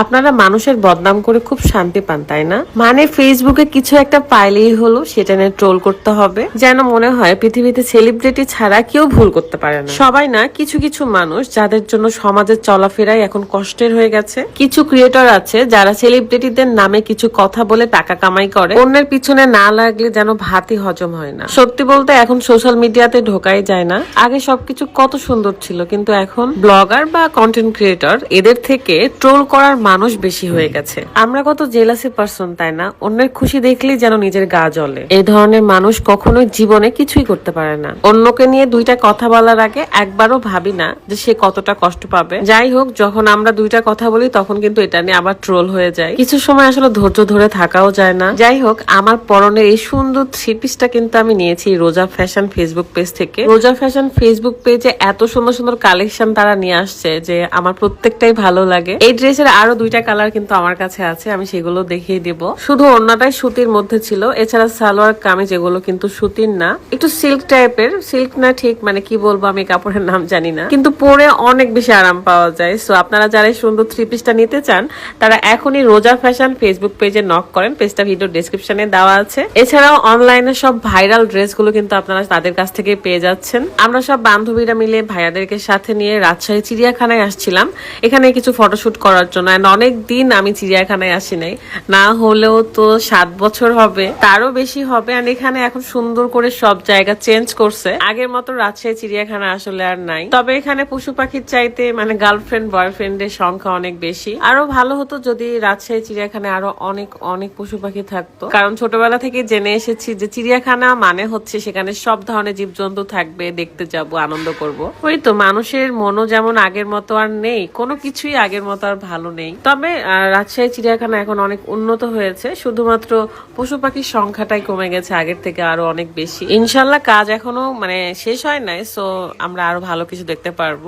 আপনারা মানুষের বদনাম করে খুব শান্তি পান, তাই না? মানে ফেসবুকে কিছু একটা পাইলেই হলো, সেটা নিয়ে ট্রোল করতে হবে। যেন মনে হয় পৃথিবীতে সেলিব্রিটি ছাড়া কেউ ভুল করতে পারে না। সবাই না, কিছু কিছু মানুষ যাদের জন্য সমাজের চলাফেরাই এখন কষ্টের হয়ে গেছে। কিছু ক্রিয়েটর আছে যারা সেলিব্রিটিদের নামে কিছু কথা বলে টাকা কামাই করে। অন্যের পিছনে না লাগলে যেন ভাতই হজম হয় না। সত্যি বলতে এখন সোশ্যাল মিডিয়াতে ঢোকাই যায় না। আগে সবকিছু কত সুন্দর ছিল, কিন্তু এখন ব্লগার বা কন্টেন্ট ক্রিয়েটর এদের থেকে ট্রোল করার মানুষ বেশি হয়ে গেছে। আমরা কত জেলাসি পার্সন তাই না? অন্যের খুশি দেখলেই যেন নিজের গা জ্বলে। এই ধরনের মানুষ কখনোই জীবনে কিছুই করতে পারে না। অন্যকে নিয়ে দুইটা কথা বলার আগে একবারও ভাবি না যে সে কতটা কষ্ট পাবে। যাই হোক যখন আমরা দুইটা কথা বলি তখন কিন্তু এটা নিয়ে আবার ট্রোল হয়ে যায়। কিছু সময় আসলে ধৈর্য ধরে থাকাও যায় না। যাই হোক আমার পরনের এই সুন্দর থ্রি পিসটা কিন্তু আমি নিয়েছি রোজা ফ্যাশন ফেসবুক পেজ থেকে। রোজা ফ্যাশন ফেসবুক পেজে এত সুন্দর সুন্দর কালেকশন তারা নিয়ে আসছে যে আমার প্রত্যেকটাই ভালো লাগে। এই ড্রেসের আরও দুইটা কালার কিন্তু আমার কাছে আছে, আমি সেগুলো দেখিয়ে দিব। শুধু অন্যটাই সুতির মধ্যে ছিল, এছাড়া সালোয়ার কামিজ এগুলো কিন্তু সুতির না। একটু সিল্ক টাইপের সিল্ক না ঠিক মানে কি বলব আমি কাপড়ের নাম জানি না। কিন্তু পরে অনেক বেশি আরাম পাওয়া যায়। সো আপনারা যারা সুন্দর থ্রি পিসটা নিতে চান, তারা এখনই রোজা ফ্যাশন ফেসবুক পেজে নক করেন পেজটা ভিডিও ডিসক্রিপশনে দেওয়া আছে। এছাড়াও অনলাইনে সব ভাইরাল ড্রেসগুলো কিন্তু আপনারা তাদের কাছ থেকে পেয়ে যাচ্ছেন। আমরা সব বান্ধবীরা মিলে ভাইয়াদেরকে সাথে নিয়ে রাজশাহী চিড়িয়াখানায় আসছিলাম। এখানে কিছু ফটোশুট করার জন্য and অনেক দিন আমি চিড়িয়াখানায় আসি নাই। না হলেও তো সাত বছর হবে, তারও বেশি হবে। আর এখানে এখন সুন্দর করে সব জায়গা চেঞ্জ করছে। আগের মতো রাজশাহী, চিড়িয়াখানা আসলে আর নাই। তবে এখানে পশু পাখির চাইতে মানে গার্লফ্রেন্ড বয়ফ্রেন্ডের সংখ্যা অনেক বেশি। আরও ভালো হতো যদি রাজশাহী, চিড়িয়াখানায় আরও অনেক অনেক পশু পাখি থাকতো। কারণ ছোটবেলা থেকে জেনে এসেছি যে চিড়িয়াখানা মানে হচ্ছে সেখানে সব ধরনের জীবজন্তু থাকবে, দেখতে যাব, আনন্দ করব। ওই তো মানুষের মনও যেমন আগের মতো আর নেই, কোনো কিছুই আগের মতো আর ভালো নেই। তবে আহ, রাজশাহী চিড়িয়াখানা এখন অনেক উন্নত হয়েছে। শুধুমাত্র পশু পাখির সংখ্যাটাই কমে গেছে আগের থেকে আরও অনেক বেশি। ইনশাল্লাহ কাজ এখনও মানে শেষ হয় নাই সো আমরা আরও ভালো কিছু দেখতে পারব।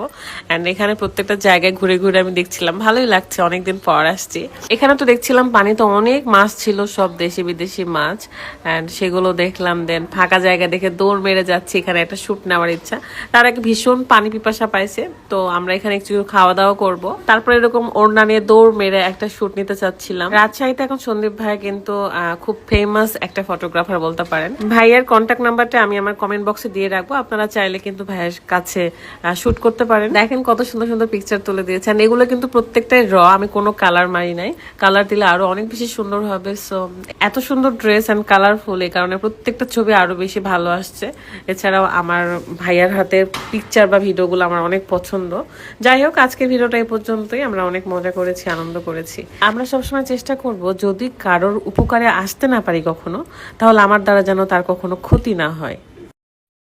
এন্ড এখানে প্রত্যেকটা জায়গায় ঘুরে ঘুরে আমি দেখছিলাম। ভালোই লাগছে অনেকদিন পর আসছি। এখানে তো দেখছিলাম পানিতে অনেক মাছ ছিল সব দেশি বিদেশি মাছ। এন্ড সেগুলো দেখলাম দেন ফাঁকা জায়গা দেখে দৌড় মেরে যাচ্ছি এখানে একটা শুট নেওয়ার ইচ্ছা। তার আগে ভীষণ পানি পিপাসা পাইছে তো আমরা এখানে একটু খাওয়া দাওয়া করব। তারপরে এরকম ওড়না নিয়ে দৌড় মেরে একটা শুট নিতে চাচ্ছিলাম। রাজশাহীতে এখন সন্দীপ ভাই কিন্তু খুব ফেমাস একটা ফটোগ্রাফার বলতে পারেন। ভাইয়ের কন্ট্যাক্ট নাম্বারটা আমি আমার কমেন্ট বক্সে দিয়ে রাখব। আপনারা চাইলে কিন্তু ভাইয়ের কাছে শুট করতে পারেন। দেখেন কত সুন্দর সুন্দর পিকচার তুলে দিয়েছেন এগুলো কিন্তু প্রত্যেকটাই র আমি কোনো কালার মারি নাই। কালার দিলে আরও অনেক বেশি সুন্দর হবে। সো এত সুন্দর ড্রেস অ্যান্ড কালারফুল এই কারণে প্রত্যেকটা ছবি আরও বেশি ভালো আসছে। এছাড়াও আমার ভাইয়ার হাতের পিকচার বা ভিডিওগুলো আমার অনেক পছন্দ। যাই হোক, আজকের ভিডিওটা এই পর্যন্তই। আমরা অনেক মজা করেছি আনন্দ করেছি। আমরা সবসময় চেষ্টা করব যদি কারোর উপকারে আসতে না পারি কখনো, তাহলে আমার দ্বারা যেন তার কখনো ক্ষতি না হয়।